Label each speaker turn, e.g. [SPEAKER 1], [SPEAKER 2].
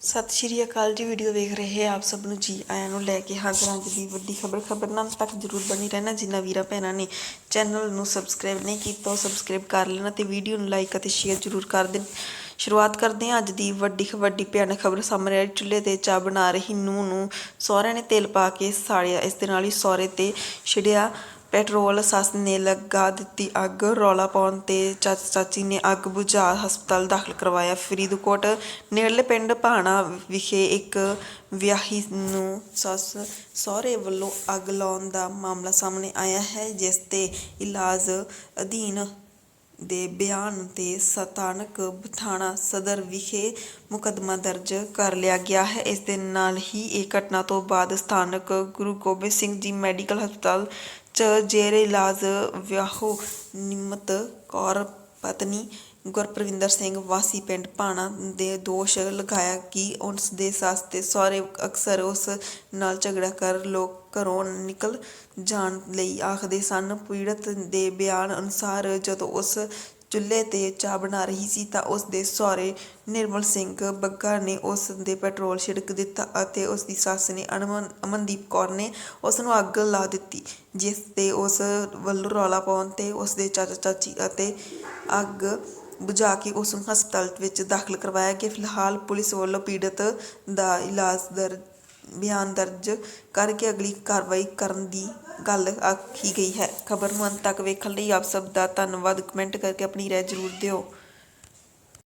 [SPEAKER 1] ਸਤਿ ਸ਼੍ਰੀ ਅਕਾਲ ਜੀ ਵੀਡੀਓ ਵੇਖ ਰਹੇ ਆਪ ਸਭ ਨੂੰ ਜੀ। ਆਇਆਂ ਨੂੰ ਲੈ ਕੇ ਹਾਜ਼ਰ ਹਾਂ ਅੱਜ ਦੀ ਵੱਡੀ ਖਬਰ। ਖਬਰ ਨਾਲ ਤੱਕ ਜਰੂਰ ਬਣੀ ਰਹਿਣਾ, ਜਿਨ੍ਹਾਂ ਵੀਰਾਂ ਭੈਣਾਂ ਨੇ ਚੈਨਲ ਨੂੰ ਸਬਸਕ੍ਰਾਈਬ ਨਹੀਂ ਕੀਤਾ, ਉਹ ਸਬਸਕ੍ਰਾਈਬ ਕਰ ਲੈਣਾ ਤੇ ਵੀਡੀਓ ਨੂੰ ਲਾਈਕ ਅਤੇ ਸ਼ੇਅਰ ਜਰੂਰ ਕਰ ਦੇਣ। ਸ਼ੁਰੂਆਤ ਕਰਦੇ ਹਾਂ ਅੱਜ ਦੀ ਵੱਡੀ ਵੱਡੀ ਭਿਆਨਕ ਖਬਰ ਸਾਹਮਣੇ ਆਈ ਚੁੱਲ੍ਹੇ ਤੇ ਚਾਹ ਬਣਾ ਰਹੀ ਨੂੰਹ ਨੂੰ। ਸਹੁਰਿਆਂ ਨੇ ਤੇਲ ਪਾ ਕੇ ਸਾੜਿਆ। ਇਸ ਦੇ ਨਾਲ ਹੀ ਸਹੁਰੇ ਤੇ ਛਿੜਿਆ ਪੈਟਰੋਲ ਸੱਸ ਨੇ ਲਗਾ ਦਿੱਤੀ ਅੱਗ। ਰੌਲਾ ਪਾਉਣ ਤੇ ਚਾਚਾ ਚਾਚੀ ਨੇ ਅੱਗ ਬੁਝਾ ਹਸਪਤਾਲ ਦਾਖਲ ਕਰਵਾਇਆ। ਫਰੀਦਕੋਟ, ਨੇੜਲੇ ਪਿੰਡ ਭਾਣਾ ਵਿਖੇ ਇੱਕ ਵਿਆਹੀ ਨੂੰ ਸੱਸ ਸਹੁਰੇ ਵੱਲੋਂ ਅੱਗ ਲਾਉਣ ਦਾ ਮਾਮਲਾ ਸਾਹਮਣੇ ਆਇਆ ਹੈ, ਜਿਸ ਤੇ ਇਲਾਜ ਅਧੀਨ ਦੇ ਬਿਆਨ ਤੇ ਸਥਾਨਕ ਥਾਣਾ ਸਦਰ ਵਿਖੇ ਮੁਕੱਦਮਾ ਦਰਜ ਕਰ ਲਿਆ ਗਿਆ ਹੈ। ਇਸ ਦੇ ਨਾਲ ਹੀ ਇਹ ਘਟਨਾ ਤੋਂ ਬਾਅਦ ਸਥਾਨਕ ਗੁਰੂ ਗੋਬਿੰਦ ਸਿੰਘ ਜੀ ਮੈਡੀਕਲ ਹਸਪਤਾਲ ਚ ਜੇਰੇ ਇਲਾਜ ਵਿਆਹੋ ਨਿਮਤ ਕੌਰ ਪਤਨੀ ਗੁਰਪ੍ਰਵਿੰਦਰ ਸਿੰਘ ਵਾਸੀ ਪਿੰਡ ਭਾਣਾ ਦੇ ਦੋਸ਼ ਲਗਾਇਆ ਕਿ ਉਸ ਦੇ ਸੱਸ ਤੇ ਸਹੁਰੇ ਅਕਸਰ ਉਸ ਨਾਲ ਝਗੜਾ ਕਰ ਲੋਕ ਘਰੋਂ ਨਿਕਲ ਜਾਣ ਲਈ ਆਖਦੇ ਸਨ। ਪੀੜਤ ਦੇ ਬਿਆਨ ਅਨੁਸਾਰ ਜਦੋਂ ਉਸ ਚੁੱਲ੍ਹੇ ਤੇ ਚਾਹ ਬਣਾ ਰਹੀ ਸੀ ਤਾਂ ਉਸ ਦੇ ਸਹੁਰੇ ਨਿਰਮਲ ਸਿੰਘ ਬੱਗਾ ਨੇ ਉਸ ਦੇ ਪੈਟਰੋਲ ਛਿੜਕ ਦਿੱਤਾ ਅਤੇ ਉਸ ਦੀ ਸੱਸ ਨੇ ਅਣਮਨ ਅਮਨਦੀਪ ਕੌਰ ਨੇ ਉਸ ਨੂੰ ਅੱਗ ਲਾ ਦਿੱਤੀ, ਜਿਸ ਤੇ ਉਸ ਵੱਲੋਂ ਰੌਲਾ ਪਾਉਣ ਤੇ ਉਸ ਦੇ ਚਾਚਾ, ਚਾਚੀ ਅਤੇ ਅੱਗ ਬੁਝਾ ਕੇ ਉਸ ਨੂੰ ਹਸਪਤਾਲ ਵਿੱਚ ਦਾਖਲ ਕਰਵਾਇਆ ਗਿਆ। ਫਿਲਹਾਲ ਪੁਲਿਸ ਵੱਲੋਂ ਪੀੜਤ ਦਾ ਇਲਾਜ ਦਰ ਬਿਆਨ ਦਰਜ ਕਰਕੇ ਅਗਲੀ ਕਾਰਵਾਈ ਕਰਨ ਦੀ ਗੱਲ ਆਖੀ ਗਈ ਹੈ। ਖਬਰ ਨੂੰ ਅੰਤ ਤੱਕ ਵੇਖਣ ਲਈ ਆਪ ਸਭ ਦਾ ਧੰਨਵਾਦ। ਕਮੈਂਟ ਕਰਕੇ ਆਪਣੀ ਰਾਏ ਜ਼ਰੂਰ ਦਿਓ।